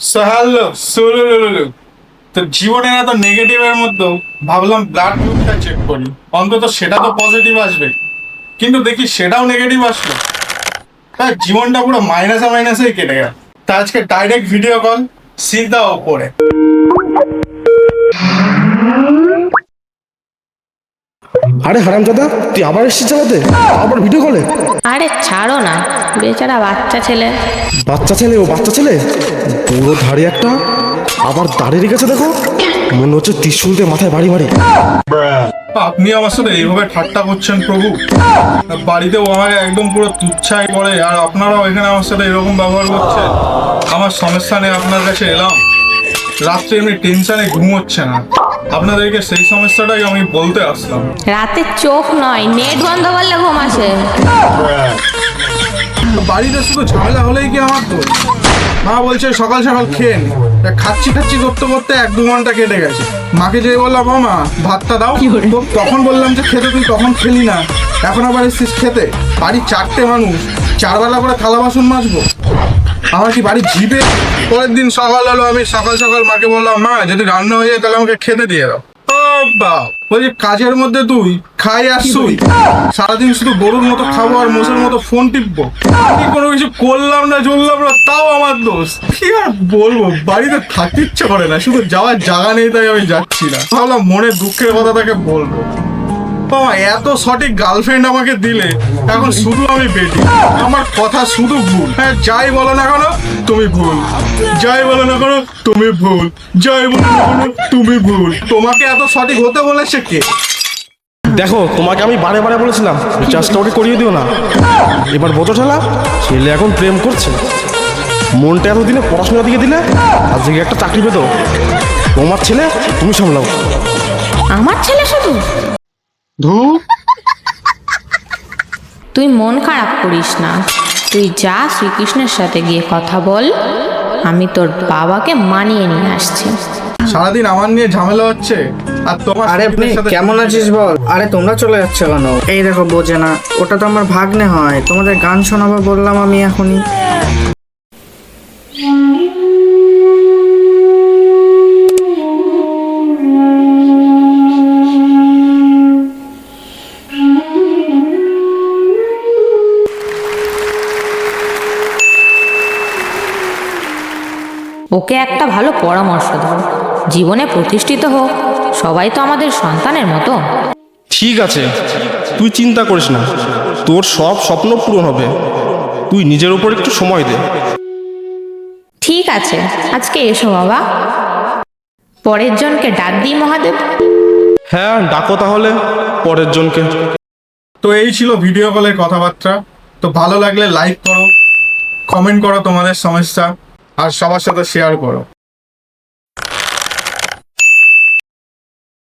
So hello সুলুলুলু তো জীবনে এত নেগেটিভের মধ্যেও ভাবলাম ব্লাড গ্রুপটা চেক করি। অন্তত সেটা তো পজিটিভ আসবে। কিন্তু দেখি সেটাও নেগেটিভ আসলো। তাই জীবনটা পুরো মাইনাসে মাইনাসেই কেটে গেল। তা আজকে ডাইরেক্ট ভিডিও কল সিধা ওপরে আরে হারামজাদা তুই আবার এসেছিস চালাতে? আবার ভিডিও কলে আরে ছাড়ো না বেচারা বাচ্চা ছেলে। বাচ্চা ছেলে ও বাচ্চা ছেলে? পুরো ধারে একটা? আবার দাঁড়িয়ে রেখেছে দেখো? মনে হচ্ছে ত্রিশুল দিয়ে মাথায় বাড়ি বাড়ি। আপনি আমার সাথে এইভাবে ঠাট্টা করছেন প্রভু? বাড়িতেও আমাকে একদম পুরো তুচ্ছাই করে আর আপনারাও এখানে আমার সাথে এরকম ব্যবহার করছেন। আমার সমস্যা নেই আপনার কাছে এলাম। রাত্রে এমনি টেনশনে ঘুম হচ্ছে না। আপনাদেরকে সেই সমস্যাটাই আমি বলতে আসলাম। রাতে চোখ নয় নেট বন্ধ করলে ঘুম আসে। বাড়িতে শুধু ঝামেলা হলেই কি আমার তো মা বলছে সকাল সকাল খেয়ে নে। খাচ্ছি খাচ্ছি করতে করতে এক দু ঘণ্টা কেটে গেছে। মাকে যেয়ে বললাম "ও মা ভাতটা দাও। তো তখন বললাম যে খেতে তুই তখন খেলি না। এখন আবার এসছিস খেতে? বাড়ির চারটে মানুষ চারবেলা করে থালা বাসন মাজবো। আমার কি বাড়ি জিবে? পরের দিন সকাল হলো আমি সকাল সকাল মাকে বললাম মা যদি রান্না হয়ে যায় তাহলে আমাকে খেতে দিয়ে দাও। বলছি কাজের মধ্যে তুই খাই আর শুই। সারাদিন শুধু গরুর মতো খাব আর মোষের মতো ফোন টিপবো। আমি কোনো কিছু করলাম না চললাম না তাও আমার দোষ। কি আর বলব বাড়িতে থাকতে ইচ্ছে করে না শুধু যাওয়ার জায়গা নেই তাই আমি যাচ্ছি না। ভাবলাম মনে দুঃখের কথা তাকে বলব। বাবা এত সঠিক গার্লফ্রেন্ড আমাকে দিলে। এখন শুধু আমি বেটি। আমার কথা শুধু ভুল। হ্যাঁ যাই বলো না কেন তুমি ভুল। যাই বলো না কেন তুমি ভুল। যাই বলো না কেন তুমি ভুল। তোমাকে এত সঠিক হতে বলেছে কে? দেখো তোমাকে আমি বারে বারে বলেছিলাম রিচার্জটা ওকে করিয়ে দিও না। এবার বোঝো ঠেলা ছেলে এখন প্রেম করছে। মনটা এতদিনে পড়াশোনা দিকে দিলে আজকে একটা চাকরি পেতো। তোমার ছেলে তুমি সামলাও। আমার ছেলে শুধু? ধু। তুই মন খারাপ করিস না। তুই যা শ্রীকৃষ্ণের সাথে গিয়ে কথা বল আমি তোর বাবাকে মানিয়ে নিয়ে আসছি। সারাদিন আমার নিয়ে ঝামেলা হচ্ছে আর তোমার আরে আপনি কেমন আছিস বল? আরে তোমরা চলে যাচ্ছ কেন? এই দেখো বোঝে না। ওটা তো আমার ভাগ্নে হয়। তোমাদের গান শোনাবো বললাম আমি এখনই। ওকে একটা ভালো পরামর্শ দাও জীবনে প্রতিষ্ঠিত হোক সবাই তো আমাদের সন্তানের মতো। ঠিক আছে তুই চিন্তা করিস না। তোর সব স্বপ্ন পূরণ হবে। তুই নিজের উপর একটু সময় দে। ঠিক আছে আজকে এসো বাবা। পরের জনকে ডাক দিই মহাদেব। হ্যাঁ ডাকো তাহলে পরের জনকে তো এই ছিল ভিডিও কলের কথাবার্তা। তো ভালো লাগলে লাইক করো কমেন্ট করো তোমাদের সমস্যা। আর সবার সাথে শেয়ার করো।